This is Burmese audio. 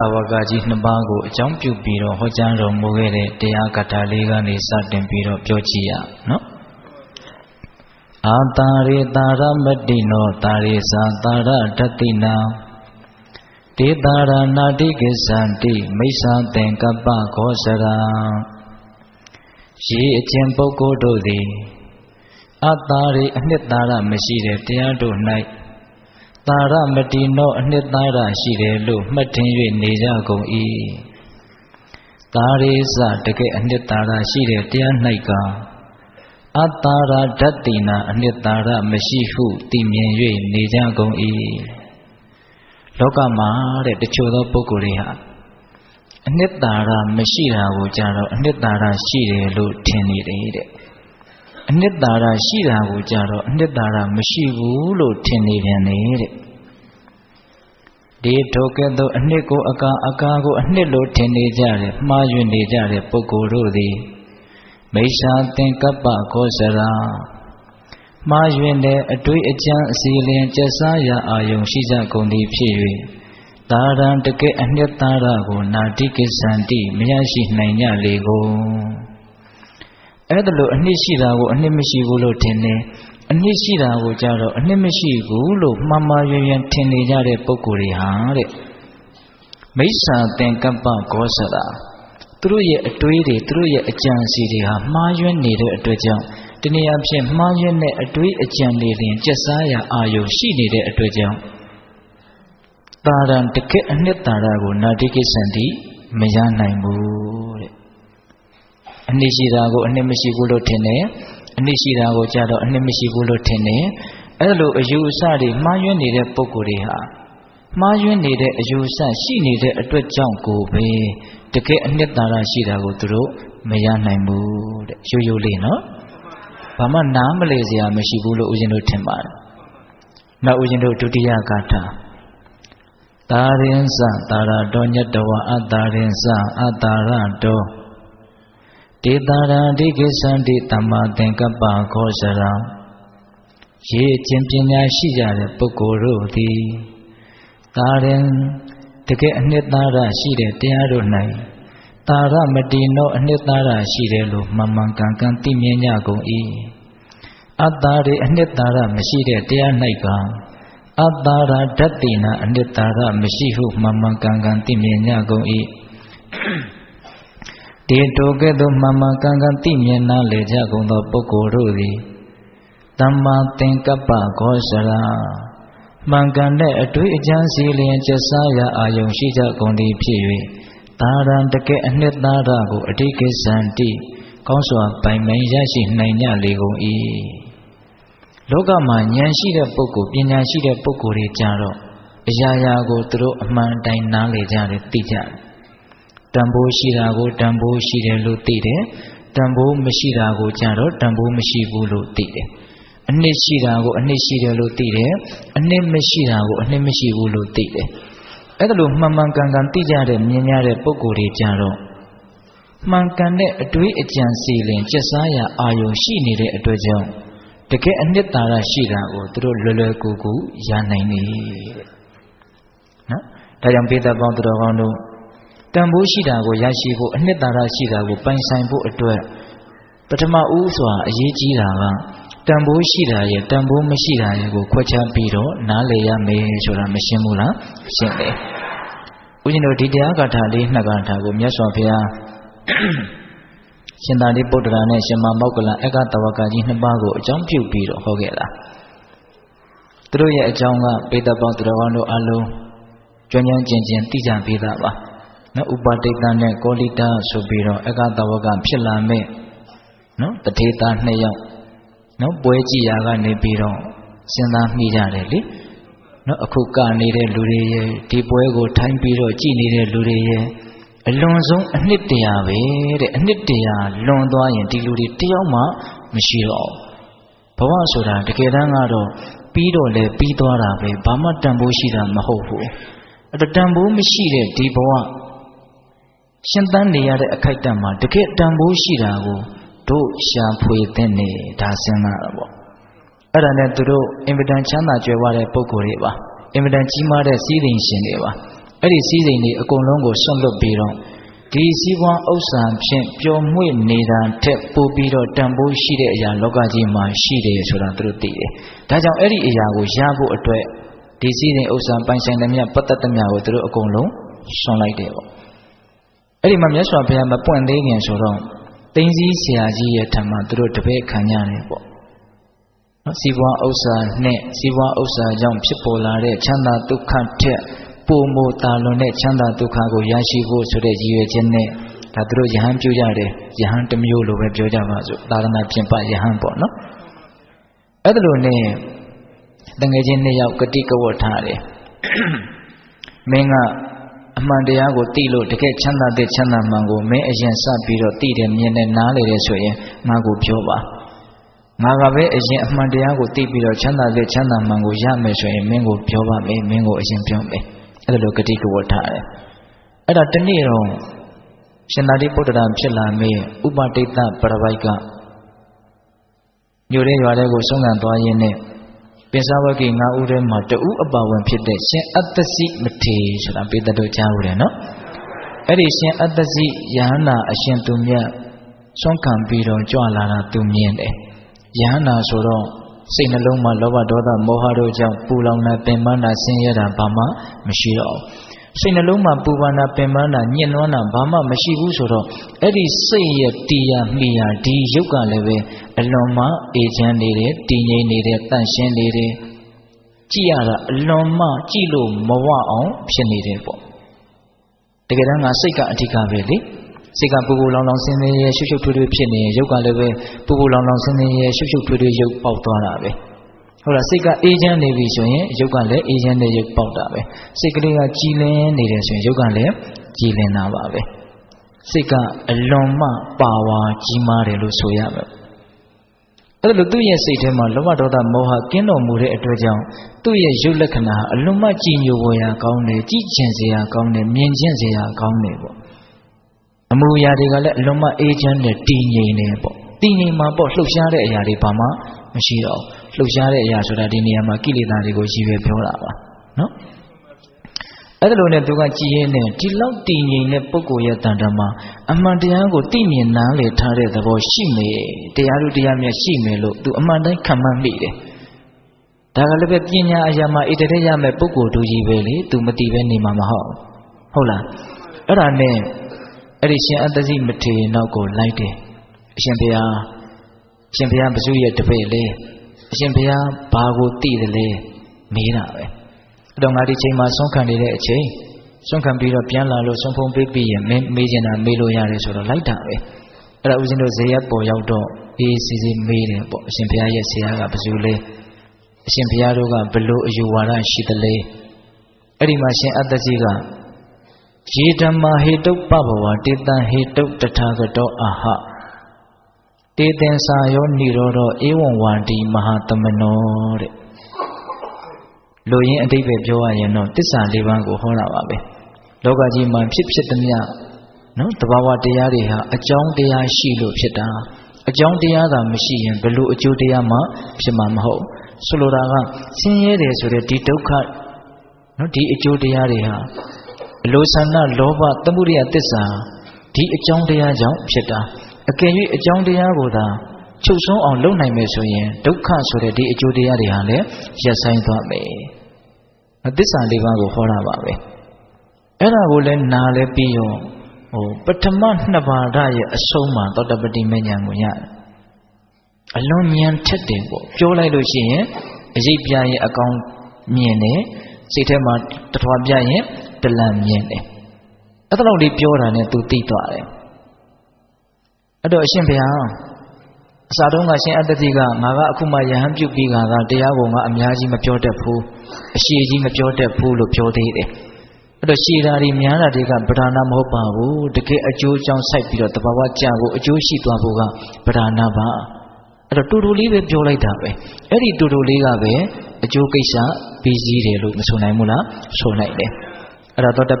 သာဝကကြီးနှစ်ပါးကိုအကြောင်းပြုပြီးတော့ဟောကြားတော်မူခဲ့တဲ့တရားကထာလေးကနေစတင်ပြီးတော့ပြောကြည့်ရနော်အာတာရေတာရမတိနောတာရေသာတာရတတိနာတေတာရနာတိကိသန္တိမိစ္ဆာသင်္ကပ္ပခောစရာရေအကျင့်ပုဂ္ဂိုလ်တို့သည်အတ္တာရေအနှစ်သာရမရှိတဲ့တရားတို့၌ သာရမတိနောအနှစ်သာရရှိတယ်လို့မှတ်ထင်၍နေကြကုန်၏သာရိစတကယ်အနှစ်သာရရှိတဲ့တရား၌ကအတ္တာရဓတ္တိနာအနှစ်သာရမရှိဟုသိမြင်၍နေကြကုန်၏လောကမှာတဲ့တချို့သောပုဂ္ဂိုလ်တွေဟာအနှစ်သာရမရှိတာကိုကြတော့အနှစ်သာရရှိတယ်လို့ထင်နေတယ်တဲ့ အနှစ်သာရရှိတာကိုကြတော့အနှစ်သာရမရှိဘူးလို့ထင်နေပြန်တယ်တဲ့ဒီထိုကဲ့သို့အနှစ်ကိုအကာအကာကိုအနှစ်လို့ထင်နေကြတယ်မှားယွင်းနေကြတဲ့ပုဂ္ဂိုလ်တို့သည်မိစ္ဆာသင်္ကပ္ပခောစရာမှားယွင်းတဲ့အတွေ့အကြံအစီလင်ကျက်စားရာအာယုံရှိကြကုန်သည်ဖြစ်၍သာရံတကယ်အနှစ်သာရကိုနာတိကိစ္ဆန္တိမရရှိနိုင်ကြလေကုန် အဲ့ဒါလို့အနှစ်ရှိတာကိုအနှစ်မရှိဘူးလို့ထင်တယ်အနှစ်ရှိတာကိုကြတော့အနှစ်မရှိဘူးလို့မှားမှားယွင်းယွင်းထင်နေကြတဲ့ပုဂ္ဂိုလ်တွေဟာတဲ့မိစ္ဆာသင်္ကပ္ပဂောစတာသူတို့ရဲ့အတွေးတွေသူတို့ရဲ့အကြံစီတွေဟာမှားယွင်းနေတဲ့အတွက်ကြောင့်တနည်းအားဖြင့်မှားယွင်းတဲ့အတွေးအကြံတွေရင်ကျက်စားရာအာယုရှိနေတဲ့အတွက်ကြောင့်တာရံတကယ်အနှစ်သာရကိုနာတိကိစ္ဆန္တိမရနိုင်ဘူးတဲ့ အနှစ်ရှိတာကိုအနှစ်မရှိဘူးလို့ထင်တယ်အနှစ်ရှိတာကိုကြတော့အနှစ်မရှိဘူးလို့ထင်တယ်အဲ့လိုအယူအဆတွေမှားယွင်းနေတဲ့ပုံကိုယ်တွေဟာမှားယွင်းနေတဲ့အယူအဆရှိနေတဲ့အတွက်ကြောင့်ကိုပဲတကယ်အနှစ်သာရရှိတာကိုသူတို့မရနိုင်ဘူးတဲ့ရိုးရိုးလေးနော်ဘာမှနားမလဲစရာမရှိဘူးလို့ဦးဇင်းတို့ထင်ပါတယ်နောက်ဦးဇင်းတို့ဒုတိယဂါထာတာရင်စတာရတော်ညတဝအတ္တရင်စအတ္တရတော် တေတာရံဒီကိစ္ဆန္တိတမ္မာသင်္ကပ္ပခောစရာရေအချင်းပညာရှိကြတဲ့ပုဂ္ဂိုလ်တို့သည်တာရင်တကယ်အနှစ်သာရရှိတဲ့တရားတို့၌တာရမတိနောအနှစ်သာရရှိတယ်လို့မှန်မှန်ကန်ကန်သိမြင်ကြကုန်၏အတ္တရေအနှစ်သာရမရှိတဲ့တရား၌ကအတ္တရာဓတ္တိနာအနှစ်သာရမရှိဟုမှန်မှန်ကန်ကန်သိမြင်ကြကုန်၏ ဒီတိုကဲ့သို့မှန်မှန်ကန်ကန်သိမြင်နာလေကြကုန်သောပုဂ္ဂိုလ်တို့သည်သမ္မာသင်္ကပ္ပခောစရာမှန်ကန်တဲ့အတွေ့အကြံစီလျင်ကျစားရာအာယုံရှိကြကုန်သည်ဖြစ်၍သာရံတကယ်အနှစ်သာရကိုအဓိကိသန္တိကောင်းစွာပိုင်ပိုင်ရရှိနိုင်ကြလေကုန်၏လောကမှာဉာဏ်ရှိတဲ့ပုဂ္ဂိုလ်ပညာရှိတဲ့ပုဂ္ဂိုလ်တွေကြတော့အရာရာကိုသူတို့အမှန်တိုင်းနားလေကြတယ်သိကြတယ် တန်ဖိုးရှိတာကိုတန်ဖိုးရှိတယ်လို့သိတယ်တန်ဖိုးမရှိတာကိုကြတော့တန်ဖိုးမရှိဘူးလို့သိတယ်အနှစ်ရှိတာကိုအနှစ်ရှိတယ်လို့သိတယ်အနှစ်မရှိတာကိုအနှစ်မရှိဘူးလို့သိတယ်အဲ့ဒါလို့မှန်မှန်ကန်ကန်သိကြတဲ့မြင်ရတဲ့ပုံကိုယ်တွေကြတော့မှန်ကန်တဲ့အတွေးအကြံစီလင်ကျက်စားရာအာယုံရှိနေတဲ့အတွက်ကြောင့်တကယ်အနှစ်သာရရှိတာကိုသူတို့လွယ်လွယ်ကူကူရနိုင်နေတဲ့နော်ဒါကြောင့်ပေတပေါင်းသူတော်ကောင်းတို့ တန်ဖိုးရှိတာကိုရရှိဖို့အနှစ်သာရရှိတာကိုပိုင်ဆိုင်ဖို့အတွက်ပထမဦးစွာအရေးကြီးတာကတန်ဖိုးရှိတာရဲ့တန်ဖိုးမရှိတာရဲ့ကိုခွဲခြားပြီးတော့နားလည်ရမယ်ဆိုတာမရှင်းဘူးလားရှင်းတယ်ဦးဇင်းတို့ဒီတရားဂါထာလေးနှစ်ဂါထာကိုမြတ်စွာဘုရားရှင်သာရိပုတ္တရာနဲ့ရှင်မမောက္ကလအက္ခတဝကကြီးနှစ်ပါးကိုအကြောင်းပြုပြီးတော့ဟောခဲ့တာသူတို့ရဲ့အကြောင်းကပေတပေါင်းသူတော်ကောင်းတို့အလုံးကျွမ်းကျွမ်းကျင်ကျင်သိကြပေးတာပါ နော်ဥပါတိတ်တနဲ့ကောလိတာဆိုပြီးတော့အက္ခတဝကဖြစ်လာမဲ့နော်တထေသားနှစ်ယောက်နော်ပွဲကြည့်ရာကနေပြီးတော့စဉ်းစားမိကြတယ်လေနော်အခုကနေတဲ့လူတွေရဲ့ဒီပွဲကိုထိုင်းပြီးတော့ကြည်နေတဲ့လူတွေရဲ့အလွန်ဆုံးအနှစ်တရာပဲတဲ့အနှစ်တရာလွန်သွားရင်ဒီလူတွေတယောက်မှမရှိတော့ဘဝဆိုတာတကယ်တမ်းကတော့ပြီးတော့လေပြီးသွားတာပဲဘာမှတန်ဖိုးရှိတာမဟုတ်ဘူးအဲ့တော့တန်ဖိုးမရှိတဲ့ဒီဘဝ ရှင်သန်နေရတဲ့အခိုက်အတန့်မှာတကယ်တန်ဖိုးရှိတာကိုတို့ရှာဖွေတဲ့နေဒါစဉ်းစားတာပေါ့အဲ့ဒါနဲ့သူတို့အင်မတန်ချမ်းသာကြွယ်ဝတဲ့ပုဂ္ဂိုလ်တွေပါအင်မတန်ကြီးမားတဲ့စီးရင်ရှင်တွေပါအဲ့ဒီစည်းစိမ်တွေအကုန်လုံးကိုဆွန့်လွတ်ပြီးတော့ဒီစည်းပွားဥစ္စာဖြင့်ပျော်မွေ့နေတာထက်ပိုပြီးတော့တန်ဖိုးရှိတဲ့အရာလောကကြီးမှာရှိတယ်ဆိုတာသူတို့သိတယ်။ဒါကြောင့်အဲ့ဒီအရာကိုရဖို့အတွက်ဒီစည်းစိမ်ဥစ္စာပိုင်ဆိုင်သမျှပတ်သက်သမျှကိုသူတို့အကုန်လုံးဆွန့်လိုက်တယ်ပေါ့။ အဲ့ဒီမှာမြတ်စွာဘုရားမပွင့်သေးခင်ဆိုတော့သိင်းစည်းဆရာကြီးရဲ့ထံမှာသူတို့တပည့်ခံရတယ်ပေါ့။နော်စီးပွားဥစ္စာနဲ့စီးပွားဥစ္စာကြောင့်ဖြစ်ပေါ်လာတဲ့ချမ်းသာဒုက္ခထက်ပုံမတာလွန်တဲ့ချမ်းသာဒုက္ခကိုရရှိဖို့ဆိုတဲ့ရည်ရွယ်ချက်နဲ့ဒါသူတို့ယဟန်ပြုကြတယ်ယဟန်တစ်မျိုးလိုပဲပြောကြပါစို့သာသနာပြင်ပယဟန်ပေါ့နော်အဲ့ဒါလိုနဲ့တငယ်ချင်းနှစ်ယောက်ကတိကဝတ်ထားတယ်မင်းက အမှန်တရားကိုသိလို့တကယ်ချမ်းသာတဲ့ချမ်းသာမှန်ကိုမင်းအရင်စပြီးတော့သိတယ်မြင်တယ်နားလေတယ်ဆိုရင်ငါကိုပြောပါငါကပဲအရင်အမှန်တရားကိုသိပြီးတော့ချမ်းသာတဲ့ချမ်းသာမှန်ကိုရမယ်ဆိုရင်မင်းကိုပြောပါမယ်မင်းကိုအရင်ပြောမယ်အဲ့လိုဂတိကဝတ်ထားတယ်အဲ့ဒါတနေ့တော့ရှင်သာတိပုတ္တရာဖြစ်လာမေးဥပတိတ်တပရပိုက်ကညိုတဲ့ရွာတဲ့ကိုဆုံးခံသွားရင်းနဲ့ ပင်စဝကိငါးဦးထဲမှာတဦးအပါဝင်ဖြစ်တဲ့ရှင်အတ္တစီမထေဆိုတာပေတတို့ကြားဦးတယ်နော်အဲ့ဒီရှင်အတ္တစီယဟနာအရှင်သူမြတ်ဆုံးခံပြီးတော့ကြွလာတာသူမြင်တယ်ယဟနာဆိုတော့စိတ်နှလုံးမှာလောဘဒေါသမောဟတို့ကြောင့်ပူလောင်တာပင်ပန်းတာဆင်းရဲတာဘာမှမရှိတော့ဘူး စိတ်နှလုံးမှာပူပန်တာပင်ပန်းတာညှဉ်းနှွမ်းတာဘာမှမရှိဘူးဆိုတော့အဲ့ဒီစိတ်ရဲ့တရားမိယာဒီယုတ်ကလည်းပဲအလွန်မှအေချမ်းနေတယ်တည်ငြိမ်နေတယ်တန့်ရှင်းနေတယ်ကြည့်ရတာအလွန်မှကြည့်လို့မဝအောင်ဖြစ်နေတယ်ပေါ့တကယ်တမ်းငါစိတ်ကအဓိကပဲလေစိတ်ကပူပူလောင်လောင်ဆင်းဆင်းရဲရှုပ်ရှုပ်ထွေးထွေးဖြစ်နေရုပ်ကလည်းပဲပူပူလောင်လောင်ဆင်းဆင်းရဲရှုပ်ရှုပ်ထွေးထွေးရုပ်ပေါက်သွားတာပဲ ဟုတ်လားစိတ်ကအေးချမ်းနေပြီဆိုရင်ရုပ်ကလည်းအေးချမ်းတဲ့ရုပ်ပေါက်တာပဲစိတ်ကလေးကကြည်လင်းနေတယ်ဆိုရင်ရုပ်ကလည်းကြည်လင်းတာပါပဲစိတ်ကအလွန်မှပါဝါကြီးမားတယ်လို့ဆိုရမယ်အဲ့လိုသူ့ရဲ့စိတ်ထဲမှာလောဘဒေါသမောဟကင်းတော်မူတဲ့အတွက်ကြောင့်သူ့ရဲ့ရုပ်လက္ခဏာအလွန်မှကြည်ညိုပေါ်ရာကောင်းတယ်ကြည်ကျင်စရာကောင်းတယ်မြင်ကျင်စရာကောင်းတယ်ပေါ့အမူအရာတွေကလည်းအလွန်မှအေးချမ်းတယ်တည်ငြိမ်တယ်ပေါ့ တည်ငြိမ်မှာပေါ့လှုပ်ရှားတဲ့အရာတွေဘာမှမရှိတော့လှုပ်ရှားတဲ့အရာဆိုတာဒီနေရာမှာကိလေသာတွေကိုရည်ရွယ်ပြောတာပါနော်အဲ့ဒါလိုနဲ့သူကကြည်ရင်နဲ့ဒီလောက်တည်ငြိမ်တဲ့ပုဂ္ဂိုလ်ရဲ့တန်တမှာအမှန်တရားကိုသိမြင်နားလည်ထားတဲ့သဘောရှိမယ်တရားတို့တရားမြတ်ရှိမယ်လို့သူအမှန်တိုင်းခံမှန်းမိတယ်ဒါကလည်းပဲပညာအရာမှာဣတရေရမယ်ပုဂ္ဂိုလ်တို့ကြီးပဲလေသူမသိပဲနေမှာမဟုတ်ဟုတ်လားအဲ့ဒါနဲ့အဲ့ဒီရှင်အတ္တစီမထေနောက်ကိုလိုက်တယ် အရှင်ဘုရားအရှင်ဘုရားဘုစုရဲ့တပည့်လေအရှင်ဘုရားဘာကိုသိတယ်လဲမေးတာပဲအဲ့တော့ငါဒီချိန်မှာဆုံးခံနေတဲ့အချိန်ဆုံးခံပြီးတော့ပြန်လာလို့ဆုံးဖုံးပေးပြီးရင်မင်းမေးချင်တာမေးလို့ရတယ်ဆိုတော့လိုက်တာပဲအဲ့ဒါဦးဇင်းတို့ဇေယျပေါ်ရောက်တော့အေးစီစီမေးတယ်ပေါ့အရှင်ဘုရားရဲ့ဆရာကဘယ်သူလဲအရှင်ဘုရားတို့ကဘလို့အယူဝါဒရှိသလဲအဲ့ဒီမှာရှင်အတ္တစီကယေဓမ္မာဟေတုပ္ပဘဝတေတံဟေတုတထာဂတောအာဟ တေသင်္စာယောនិရောဓဧဝံဝန္တိမဟာသမနောတဲ့လူရင်းအတိတ်ပဲပြောရရင်တော့တစ္ဆာလေးပါးကိုဟောတာပါပဲလောကကြီးမှာဖြစ်ဖြစ်သမျှနော်တဘာဝတရားတွေဟာအကြောင်းတရားရှိလို့ဖြစ်တာအကြောင်းတရားသာမရှိရင်ဘလို့အကျိုးတရားမှဖြစ်မှာမဟုတ်ဆိုလိုတာကဆင်းရဲတယ်ဆိုတဲ့ဒီဒုက္ခနော်ဒီအကျိုးတရားတွေဟာအလိုဆန္ဒလောဘသမှုရိယသစ္စာဒီအကြောင်းတရားကြောင့်ဖြစ်တာ အကယ်၍အကြောင်းတရားကိုသာချုပ်ဆုံးအောင်လုပ်နိုင်မယ်ဆိုရင်ဒုက္ခဆိုတဲ့ဒီအကျိုးတရားတွေဟာလည်းရပ်ဆိုင်သွားမယ်။သစ္စာလေးပါးကိုဟောတာပါပဲ။အဲ့ဒါကိုလည်းနားလဲပြီးရောဟိုပထမနှစ်ပါးဓာရဲ့အဆုံးမှာသောတပတိမဉ္ဇဉ်ကိုရတယ်။အလွန်ဉာဏ်ထက်တယ်ပေါ့။ပြောလိုက်လို့ရှိရင်အရေးပြရင်အကောင်မြင်တယ်စိတ်ထဲမှာတထွားပြရင်တလန့်မြင်တယ်။အဲ့ဒါလောက်လေးပြောတာနဲ့သူသိသွားတယ်။ အဲ့တော့အရှင်ဘုရားအစာတုံးကရှင်အတ္တတိကငါကအခုမှယဟန်ပြုတ်ပြီးကသာတရားကိုငါအများကြီးမပြောတတ်ဘူးအရှိကြီးမပြောတတ်ဘူးလို့ပြောသေးတယ်အဲ့တော့ရှည်တာတွေများတာတွေကဗဒနာမဟုတ်ပါဘူးတကယ်အကျိုးအကြောင်းစိုက်ပြီးတော့တဘာဝကြဖို့အကျိုးရှိသွားဖို့ကဗဒနာပါအဲ့တော့တူတူလေးပဲပြောလိုက်တာပဲအဲ့ဒီတူတူလေးကပဲအကျိုးကိစ္စပြီးစည်းတယ်လို့မဆိုနိုင်ဘူးလားဆိုနိုင်တယ်အဲ့တော့